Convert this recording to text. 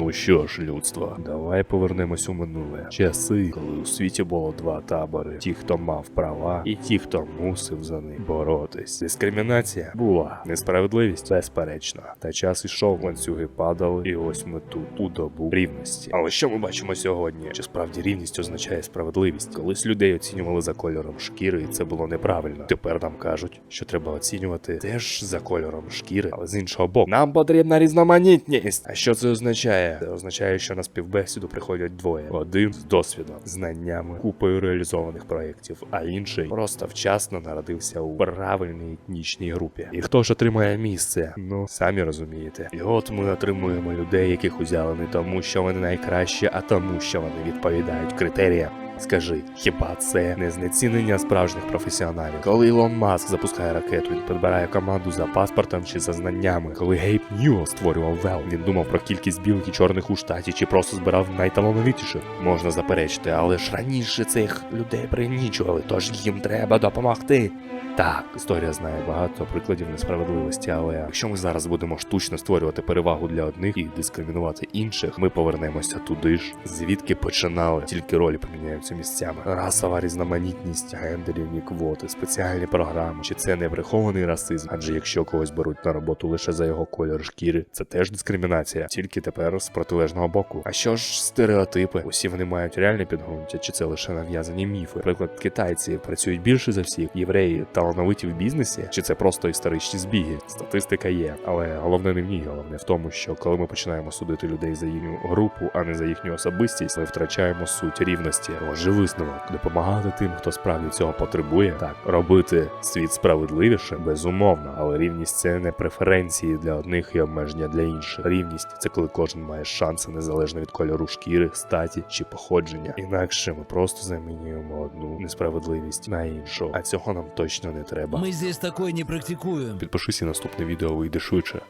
Ну що ж, людство, давай повернемось у минуле. Часи, коли у світі було два табори: ті, хто мав права, і ті, хто мусив за них боротись. Дискримінація була, несправедливість, безперечно. Та час ішов, ланцюги падали, і ось ми тут у добу рівності. Але що ми бачимо сьогодні? Чи справді рівність означає справедливість? Колись людей оцінювали за кольором шкіри, і це було неправильно. Тепер нам кажуть, що треба оцінювати теж за кольором шкіри, але з іншого боку. Нам потрібна різноманітність. А що це означає? Це означає, що на співбесіду приходять двоє: один з досвідом, знаннями, купою реалізованих проєктів, а інший просто вчасно народився у правильній етнічній групі. І хто ж отримає місце? Ну самі розумієте. І от ми отримуємо людей, яких узяли не тому, що вони найкращі, а тому, що вони відповідають критеріям. Скажи, хіба це не знецінення справжніх професіоналів? Коли Ілон Маск запускає ракету, він підбирає команду за паспортом чи за знаннями. Коли Гейб Ньюел створював Вел, він думав про кількість білих і чорних у штаті чи просто збирав найталановитіших. Можна заперечити, але ж раніше цих людей принічували, тож їм треба допомогти. Так, історія знає багато прикладів несправедливості, але якщо ми зараз будемо штучно створювати перевагу для одних і дискримінувати інших, ми повернемося туди ж, звідки починали. Тільки ролі поміняються місцями. Расова різноманітність, гендерівні квоти, спеціальні програми. Чи це не прихований расизм? Адже якщо когось беруть на роботу лише за його кольор шкіри, це теж дискримінація, тільки тепер з протилежного боку. А що ж стереотипи? Усі вони мають реальне підґрунтя, чи це лише нав'язані міфи? Наприклад, китайці працюють більше за всіх, євреї талановиті в бізнесі, чи це просто історичні збіги? Статистика є, але головне не в ній, головне в тому, що коли ми починаємо судити людей за їхню групу, а не за їхню особистість, ми втрачаємо суть рівності. Отже, висновок допомагати тим, хто справді цього потребує, так робити світ справедливіше, безумовно, але рівність це не преференції для одних і обмеження для інших. Рівність це коли кожен має шанси незалежно від кольору шкіри, статі чи походження. Інакше ми просто замінюємо одну несправедливість на іншу, а цього нам точно не треба. Мы здесь такое не практикуем. Підпишись і наступне відео вийде швидше.